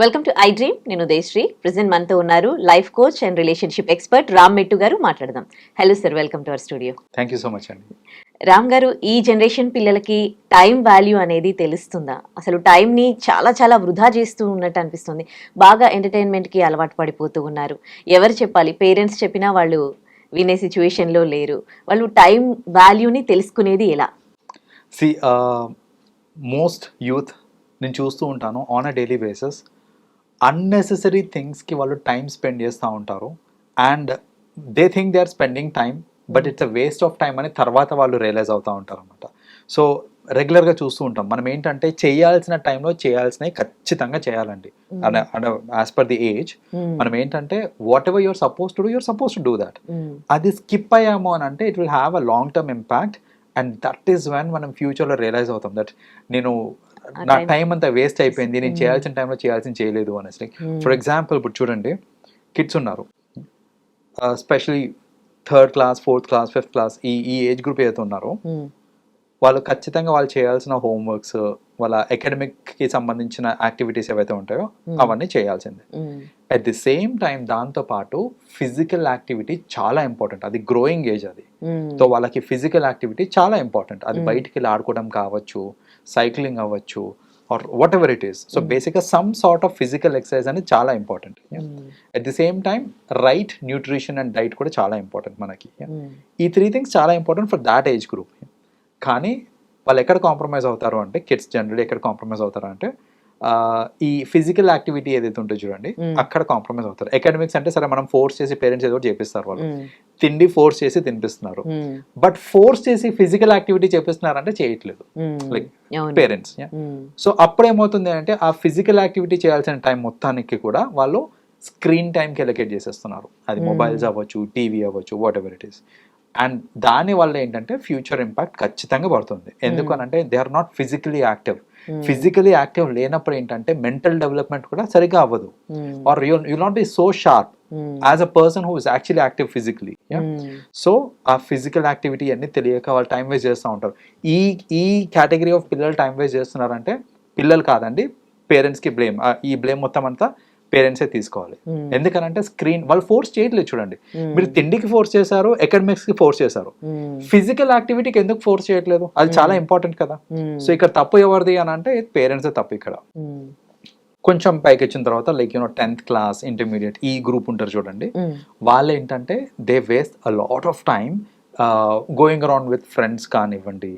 Welcome to I dream నేను దేశ్రీ present మనతో ఉన్నారు life coach and relationship expert Ram Mettu గారు. మాట్లాడదాం. Hello sir welcome to our studio thank you so much అండి. రామ్ గారు ఈ జనరేషన్ పిల్లలకి టైం వాల్యూ అనేది తెలుస్తుందా? అసలు టైంని చాలా చాలా వృధా చేస్తూ ఉన్నట్టు అనిపిస్తుంది. బాగా ఎంటర్టైన్మెంట్కి అలవాటు పడిపోతూ ఉన్నారు. ఎవరు చెప్పాలి? పేరెంట్స్ చెప్పినా వాళ్ళు వినే సిచ్యువేషన్లో లేరు. వాళ్ళు టైం వాల్యూని తెలుసుకునేది ఎలా? సి మోస్ట్ యూత్ నేను చూస్తూ ఉంటాను on a daily basis unnecessary థింగ్స్కి వాళ్ళు టైం స్పెండ్ చేస్తూ ఉంటారు. And they think they are spending time but it's a waste of time అని తర్వాత వాళ్ళు రియలైజ్ అవుతూ ఉంటారు అనమాట సో రెగ్యులర్గా చూస్తూ ఉంటాం. మనం ఏంటంటే చేయాల్సిన టైంలో చేయాల్సినవి ఖచ్చితంగా చేయాలండి. యాజ్ పర్ ది ఏజ్ మనం ఏంటంటే what ever you're suppose to do you're suppose to do that అది స్కిప్ అయ్యాము అని అంటే it will have a long term impact and that is when మనం ఫ్యూచర్లో రియలైజ్ అవుతాం దట్ నేను నా టైం అంతా వేస్ట్ అయిపోయింది నేను Mm. చేయాల్సిన టైంలో చేయాల్సిన చేయలేదు అనేసి. ఫర్ ఎగ్జాంపుల్ ఇప్పుడు చూడండి కిడ్స్ ఉన్నారు. Specially third class fourth class fifth class ఈ ఈ ఏజ్ గ్రూప్ ఏదైతే ఉన్నారో వాళ్ళు ఖచ్చితంగా వాళ్ళు చేయాల్సిన హోంవర్క్స్ వాళ్ళ అకాడమిక్కి సంబంధించిన యాక్టివిటీస్ ఏవైతే ఉంటాయో. అవన్నీ చేయాల్సిందే. అట్ ది సేమ్ టైం దాంతో పాటు ఫిజికల్ యాక్టివిటీ చాలా ఇంపార్టెంట్ అది గ్రోయింగ్ ఏజ్ అది. సో వాళ్ళకి ఫిజికల్ యాక్టివిటీ చాలా ఇంపార్టెంట్ అది. బయటికి వెళ్ళి ఆడుకోవడం కావచ్చు సైక్లింగ్ అవ్వచ్చు or what ever it is so. బేసిక్గా some sort of physical exercise అనేది చాలా important at the same time right nutrition and diet కూడా చాలా ఇంపార్టెంట్ మనకి. ఈ త్రీ థింగ్స్ చాలా important for that age group కానీ వాళ్ళు ఎక్కడ కాంప్రమైజ్ అవుతారు అంటే కిడ్స్ జనరల్ ఎక్కడ కాంప్రమైజ్ అవుతారు అంటే ఈ ఫిజికల్ యాక్టివిటీ ఏదైతే ఉంటుందో చూడండి. అక్కడ కాంప్రమైజ్ అవుతారు. అకాడమిక్స్ అంటే సరే మనం ఫోర్స్ చేసి పేరెంట్స్ ఏదో చేపిస్తారు వాళ్ళు. తిండి ఫోర్స్ చేసి తినిపిస్తున్నారు. బట్ ఫోర్స్ చేసి ఫిజికల్ యాక్టివిటీ చేపిస్తున్నారంటే చేయట్లేదు. Like, పేరెంట్స్ సో అప్పుడు ఏమవుతుంది అంటే ఆ ఫిజికల్ యాక్టివిటీ చేయాల్సిన టైం మొత్తానికి కూడా వాళ్ళు స్క్రీన్ టైంకి ఎలకేట్ చేసేస్తున్నారు. అది. మొబైల్స్ అవ్వచ్చు టీవీ అవ్వచ్చు what ever it is and దాని వల్ల ఏంటంటే ఫ్యూచర్ ఇంపాక్ట్ ఖచ్చితంగా పడుతుంది. ఎందుకు అని అంటే they are not physically active physically active లేనప్పుడు ఏంటంటే మెంటల్ డెవలప్మెంట్ కూడా సరిగా అవ్వదు. Are you you not be so sharp as a person who is actually active physically so ఆ ఫిజికల్ యాక్టివిటీ అన్ని తెలియక వాళ్ళు టైం వేస్ట్ చేస్తూ ఉంటారు. ఈ ఈ కేటగిరీ ఆఫ్ పిల్లలు టైం వేస్ట్ చేస్తున్నారంటే పిల్లలు కాదండి పేరెంట్స్కి బ్లేమ్ ఈ బ్లేమ్ మొత్తం అంతా పేరెంట్సే తీసుకోవాలి. ఎందుకనంటే స్క్రీన్ వాళ్ళు ఫోర్స్ చేయట్లేదు చూడండి. మీరు తిండికి ఫోర్స్ చేశారు academics కి ఫోర్స్ చేశారు. ఫిజికల్ యాక్టివిటీకి ఎందుకు ఫోర్స్ చేయట్లేదు? అది చాలా ఇంపార్టెంట్ కదా. సో ఇక్కడ తప్పు ఎవరిది అని అంటే పేరెంట్స్ తప్పు ఇక్కడ. కొంచెం పైకి వచ్చిన తర్వాత like you know tenth class intermediate ఈ గ్రూప్ ఉంటారు చూడండి. వాళ్ళు ఏంటంటే they waste a lot of time going around with friends కానివ్వండి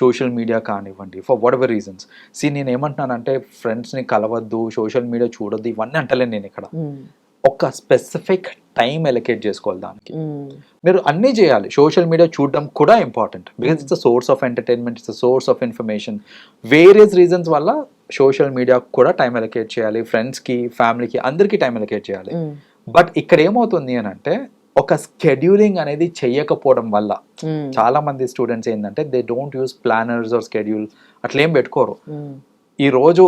సోషల్ మీడియా కానివ్వండి for what ever reasons see నేను ఏమంటున్నానంటే ఫ్రెండ్స్ని కలవద్దు సోషల్ మీడియా చూడొద్దు ఇవన్నీ అంటలేను నేను ఇక్కడ. ఒక స్పెసిఫిక్ టైం ఎలకేట్ చేసుకోవాలి దానికి. మీరు అన్నీ చేయాలి. సోషల్ మీడియా చూడడం కూడా important because it's the source of entertainment it's the source of information various reasons వల్ల సోషల్ మీడియా కూడా టైం ఎలకేట్ చేయాలి. ఫ్రెండ్స్కి ఫ్యామిలీకి అందరికీ టైం ఎలకేట్ చేయాలి. బట్ ఇక్కడ ఏమవుతుంది అని అంటే ఒక స్కెడ్యూలింగ్ అనేది చెయ్యకపోవడం వల్ల చాలా మంది స్టూడెంట్స్ ఏంటంటే they don't use planners or schedule అట్లా ఏం పెట్టుకోరు ఈ రోజు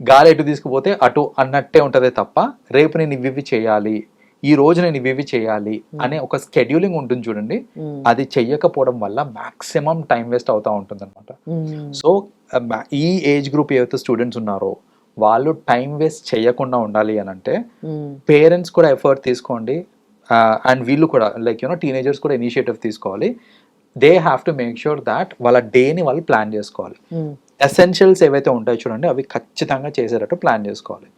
గాలి ఎటు తీసుకుపోతే అటు అన్నట్టే ఉంటదే తప్ప రేపు నేను ఇవి చేయాలి ఈ రోజు నేను ఇవి చేయాలి అనే ఒక స్కెడ్యూలింగ్ ఉంటుంది చూడండి. అది చెయ్యకపోవడం వల్ల మాక్సిమం టైం వేస్ట్ అవుతా ఉంటుంది అనమాట సో ఈ ఏజ్ గ్రూప్ ఏవైతే స్టూడెంట్స్ ఉన్నారో వాళ్ళు టైం వేస్ట్ చేయకుండా ఉండాలి అని అంటే పేరెంట్స్ కూడా ఎఫర్ట్ తీసుకోండి. అండ్ వీళ్ళు కూడా లైక్ యూనో టీనేజర్స్ కూడా ఇనిషియేటివ్ తీసుకోవాలి. They have to make sure that వాళ్ళ డేని వాళ్ళు ప్లాన్ చేసుకోవాలి. ఎసెన్షియల్స్ ఏవైతే ఉంటాయో చూడండి అవి ఖచ్చితంగా చేసేటట్టు ప్లాన్ చేసుకోవాలి.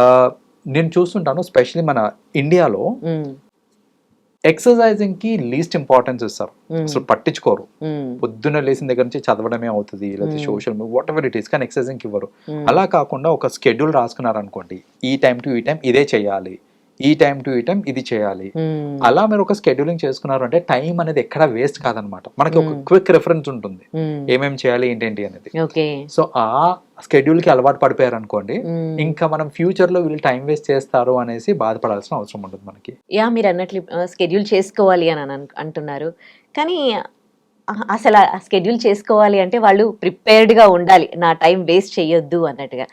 Uh, నేను చూస్తుంటాను స్పెషల్లీ మన ఇండియాలో ఎక్సర్సైజింగ్కి లీస్ట్ ఇంపార్టెన్స్ ఇస్తారు. అసలు పట్టించుకోరు. పొద్దున్న లేచిన దగ్గర నుంచి చదవడమే అవుతుంది లేకపోతే Hmm. Social media what ever it is కానీ ఎక్సర్సైజింగ్ ఇవ్వరు. అలా కాకుండా ఒక స్కెడ్యూల్ రాసుకున్నారు అనుకోండి ఈ టైం టు ఈ టైం ఇదే చేయాలి. ఈ టైం టు ఈ టైం ఇది చేయాలి. అలా మీరు ఒక స్కెడ్యూలింగ్ చేసుకున్నారు అంటే టైం అనేది ఎక్కడ వేస్ట్ కాదనమాట. మనకి ఒక Hmm. క్విక్ రెఫరెన్స్ ఉంటుంది. ఏమేం చేయాలి ఏంటేంటి అనేది. ఓకే సో ఆ స్కెడ్యూల్కి అలవాటు పడిపోయారు అనుకోండి ఇంకా మనం ఫ్యూచర్లో వీళ్ళు టైం వేస్ట్ చేస్తారు అనేసి బాధపడాల్సిన అవసరం ఉంటుంది మనకి. యా మీరు అన్నట్లు స్కెడ్యూల్ చేసుకోవాలి అని అంటున్నారు. కానీ అసలు ఆ చేసుకోవాలి అంటే వాళ్ళు ప్రిపేర్డ్గా ఉండాలి. నా టైం వేస్ట్ చేయొద్దు అన్నట్టుగా.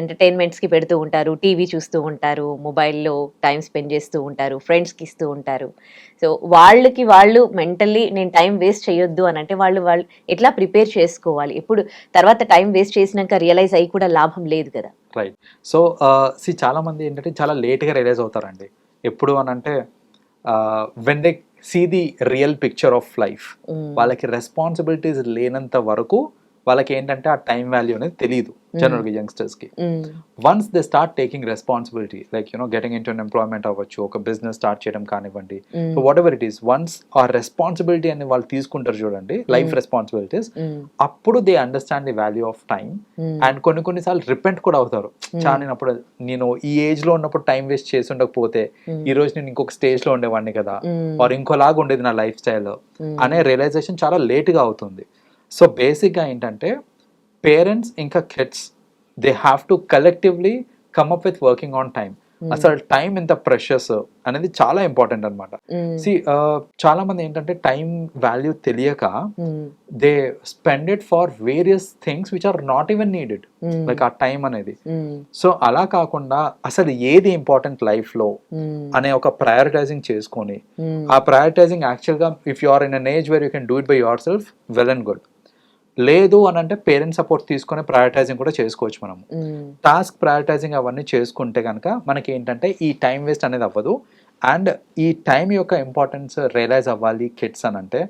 ఎంటర్టైన్మెంట్స్కి పెడుతూ ఉంటారు టీవీ చూస్తూ ఉంటారు మొబైల్లో టైం స్పెండ్ చేస్తూ ఉంటారు ఫ్రెండ్స్కి ఇస్తూ ఉంటారు. సో వాళ్ళకి వాళ్ళు మెంటల్లీ నేను టైం వేస్ట్ చేయొద్దు అని అంటే వాళ్ళు వాళ్ళు ఎట్లా ప్రిపేర్ చేసుకోవాలి? ఇప్పుడు తర్వాత టైం వేస్ట్ చేసినాక రియలైజ్ అయ్యి కూడా లాభం లేదు కదా. రైట్ సో సి చాలామంది ఏంటంటే చాలా లేట్గా రియలైజ్ అవుతారండి. ఎప్పుడు అని అంటే when they see the real picture of life. వాళ్ళకి రెస్పాన్సిబిలిటీస్ లేనంత వరకు వాళ్ళకి ఏంటంటే ఆ టైం వాల్యూ అనేది తెలియదు జనరల్గా యంగ్స్టర్స్కి Mm. Once they start taking responsibility like you know getting in to employment అవ్వచ్చు ఒక బిజినెస్ స్టార్ట్ చేయడం కానివ్వండి. So what ever it is once ఆ రెస్పాన్సిబిలిటీ అని వాళ్ళు తీసుకుంటారు చూడండి లైఫ్ రెస్పాన్సిబిలిటీస్. అప్పుడు they understand the value of time. And కొన్ని కొన్నిసార్లు రిపెంట్ కూడా అవుతారు చాలా నేను అప్పుడు నేను ఈ ఏజ్లో ఉన్నప్పుడు టైం వేస్ట్ చేసి ఉండకపోతే. ఈ రోజు నేను ఇంకొక స్టేజ్లో ఉండేవాడిని కదా. ఆర్ ఇంకోలాగా ఉండేది నా లైఫ్ స్టైల్. అనే రియలైజేషన్ చాలా late గా అవుతుంది సో బేసిక్గా ఏంటంటే పేరెంట్స్ ఇంకా kids they have to collectively come up with working on time అసలు టైం ఎంత ప్రెషస్ అనేది చాలా ఇంపార్టెంట్ అనమాట. సి చాలా మంది ఏంటంటే టైం వాల్యూ తెలియక. They spend it for various things which are not even needed. Like ఆ టైం అనేది Mm. సో అలా కాకుండా అసలు ఏది ఇంపార్టెంట్ లైఫ్లో Mm. అనే ఒక ప్రయారిటైజింగ్ చేసుకొని. ఆ ప్రయారిటైజింగ్ యాక్చువల్గా if you are in an age where you can do it by yourself well and good లేదు అని అంటే పేరెంట్స్ సపోర్ట్ తీసుకొని ప్రయారిటైజింగ్ కూడా చేసుకోవచ్చు మనం. టాస్క్ ప్రయారిటైజింగ్ అవన్నీ చేసుకుంటే కనుక మనకి ఏంటంటే ఈ టైం వేస్ట్ అనేది అవ్వదు అండ్ ఈ టైం యొక్క ఇంపార్టెన్స్ రియలైజ్ అవ్వాలి కిడ్స్ అని అంటే.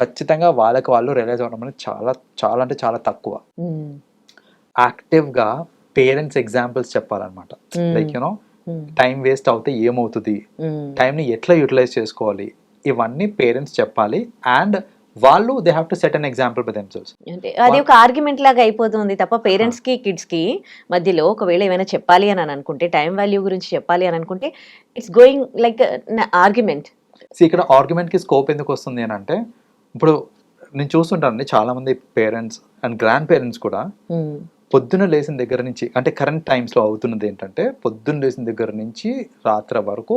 ఖచ్చితంగా వాళ్ళకి వాళ్ళు రియలైజ్ అవ్వడం అనేది చాలా చాలా అంటే చాలా తక్కువ. యాక్టివ్గా parents examples చెప్పాలన్నమాట. Like you know. Time waste అవుతే ఏమవుతుంది. టైంని ఎట్లా యూటిలైజ్ చేసుకోవాలి ఇవన్నీ పేరెంట్స్ చెప్పాలి అండ్ వాళ్ళు they have to set an example by themselves అంటే అది ఒక ఆర్గ్యుమెంట్ లాగా అయిపోతుంది తప్ప పేరెంట్స్కి కిడ్స్కి మధ్యలో ఒకవేళ ఏమైనా చెప్పాలి అని అని అనుకుంటే టైం వాల్యూ గురించి చెప్పాలి అని అనుకుంటే it's going like argument so ఇక్కడ ఆర్గ్యుమెంట్కి స్కోప్ ఎందుకు వస్తుంది అని అంటే ఇప్పుడు నేను చూస్తుంటానండి చాలా మంది పేరెంట్స్ అండ్ గ్రాండ్ పేరెంట్స్ కూడా పొద్దున్న లేచిన దగ్గర నుంచి అంటే కరెంట్ టైమ్స్లో అవుతున్నది ఏంటంటే పొద్దున్న లేచిన దగ్గర నుంచి రాత్రి వరకు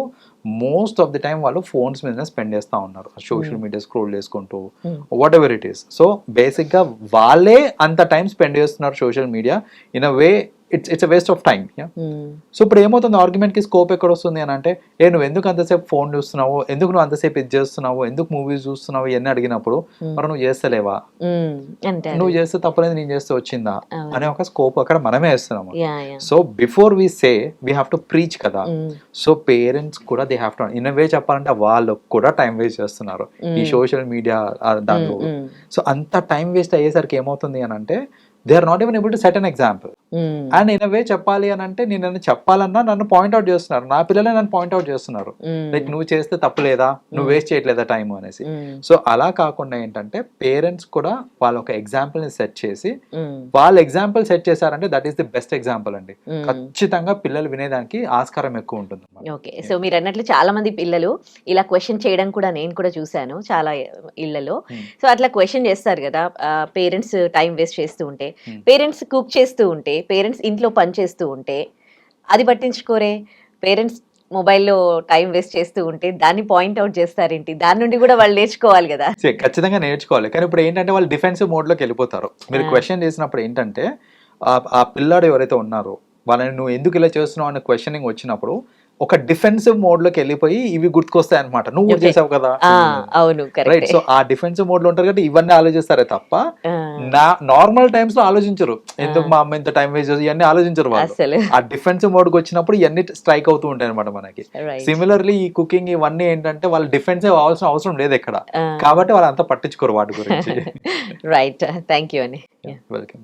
మోస్ట్ ఆఫ్ ది టైం వాళ్ళు ఫోన్స్ మీదనే స్పెండ్ చేస్తూ ఉన్నారు. సోషల్ మీడియా స్క్రోల్ చేసుకుంటూ what ever it is so బేసిక్గా వాళ్ళే అంత టైం స్పెండ్ చేస్తున్నారు social media in a way it's it's a waste of time so ఇప్పుడు ఏమవుతుంది? ఆర్గ్యుమెంట్కి స్కోప్ ఎక్కడ వస్తుంది అని అంటే ఏ నువ్వు ఎందుకు అంతసేపు ఫోన్ చూస్తున్నావు? ఎందుకు నువ్వు అంతసేపు ఇది చేస్తున్నావు? ఎందుకు మూవీస్ చూస్తున్నావు? ఇవన్నీ అడిగినప్పుడు మరి నువ్వు చేస్తలేవా? అంటే నువ్వు చేస్తే తప్పలేదు నేను చేస్తే వచ్చిందా. అనే ఒక స్కోప్ అక్కడ మనమే వేస్తున్నాము so before we say we have to preach కదా. సో పేరెంట్స్ కూడా they have to in way చెప్పాలంటే వాళ్ళు కూడా టైం వేస్ట్ చేస్తున్నారు. ఈ సోషల్ మీడియా దాంట్లో. సో అంత టైం వేస్ట్ అయ్యేసరికి ఏమవుతుంది అని అంటే they are not even able to set an example and in way చెప్పాలి అని అంటే నేను నన్ను చెప్పాలన్నా నన్ను పాయింట్ అవుట్ చేస్తున్నారు. నా పిల్లలే నన్ను పాయింట్ అవుట్ చేస్తున్నారు. లైక్ నువ్వు చేస్తే తప్పులేదా? నువ్వు వేస్ట్ చేయట్లేదా టైం అనేసి. సో అలా కాకుండా ఏంటంటే పేరెంట్స్ కూడా వాళ్ళ ఒక ఎగ్జాంపుల్ని సెట్ చేసి వాళ్ళ ఎగ్జాంపుల్ సెట్ చేశారంటే that is the best example అండి. ఖచ్చితంగా పిల్లలు వినేదానికి ఆస్కారం ఎక్కువ ఉంటుంది. ఓకే సో మీరు అన్నట్లు చాలా మంది పిల్లలు ఇలా క్వశ్చన్ చేయడం కూడా నేను కూడా చూశాను చాలా ఇళ్ళలో. Hmm. సో అట్లా క్వశ్చన్ చేస్తారు కదా పేరెంట్స్ టైం వేస్ట్ చేస్తూ ఉంటే. Hmm. పేరెంట్స్ కుక్ చేస్తూ ఉంటే పేరెంట్స్ ఇంట్లో పని చేస్తూ ఉంటే అది పట్టించుకోరే. పేరెంట్స్ మొబైల్లో టైం వేస్ట్ చేస్తూ ఉంటే దాన్ని పాయింట్ అవుట్ చేస్తారేంటి? దాని నుండి కూడా వాళ్ళు నేర్చుకోవాలి కదా. ఖచ్చితంగా నేర్చుకోవాలి. కానీ ఇప్పుడు ఏంటంటే వాళ్ళు డిఫెన్సివ్ మోడ్లోకి వెళ్ళిపోతారు. మీరు. క్వశ్చన్ చేసినప్పుడు ఏంటంటే ఆ- ఆ పిల్లాడు ఎవరైతే ఉన్నారో వాళ్ళని నువ్వు ఎందుకు ఇలా చేస్తున్నావు అనే క్వశ్చనింగ్ వచ్చినప్పుడు ఒక డిఫెన్సివ్ మోడ్లోకి వెళ్ళిపోయి ఇవి గుర్తుకొస్తాయి అనమాట నువ్వు. చేసావు కదా? ఆ, అవును రైట్ సో ఆ డిఫెన్సివ్ మోడ్లో ఉంటారు కాబట్టి ఇవన్నీ ఆలోచిస్తారే తప్ప నా నార్మల్ టైమ్స్లో ఆలోచించరు. ఎందుకు మా అమ్మ ఇంత టైం వేస్ట్ చేసి ఇవన్నీ ఆలోచించరు వాళ్ళు. ఆ డిఫెన్సివ్ మోడ్కి వచ్చినప్పుడు ఇవన్నీ స్ట్రైక్ అవుతూ ఉంటాయి అనమాట మనకి. సిమిలర్లీ ఈ కుకింగ్ ఇవన్నీ ఏంటంటే వాళ్ళు డిఫెన్సివ్ అవ్వాల్సిన అవసరం లేదు ఇక్కడ కాబట్టి వాళ్ళు అంతా పట్టించుకోరు వాటి గురించి. రైట్ థ్యాంక్ యూ అని welcome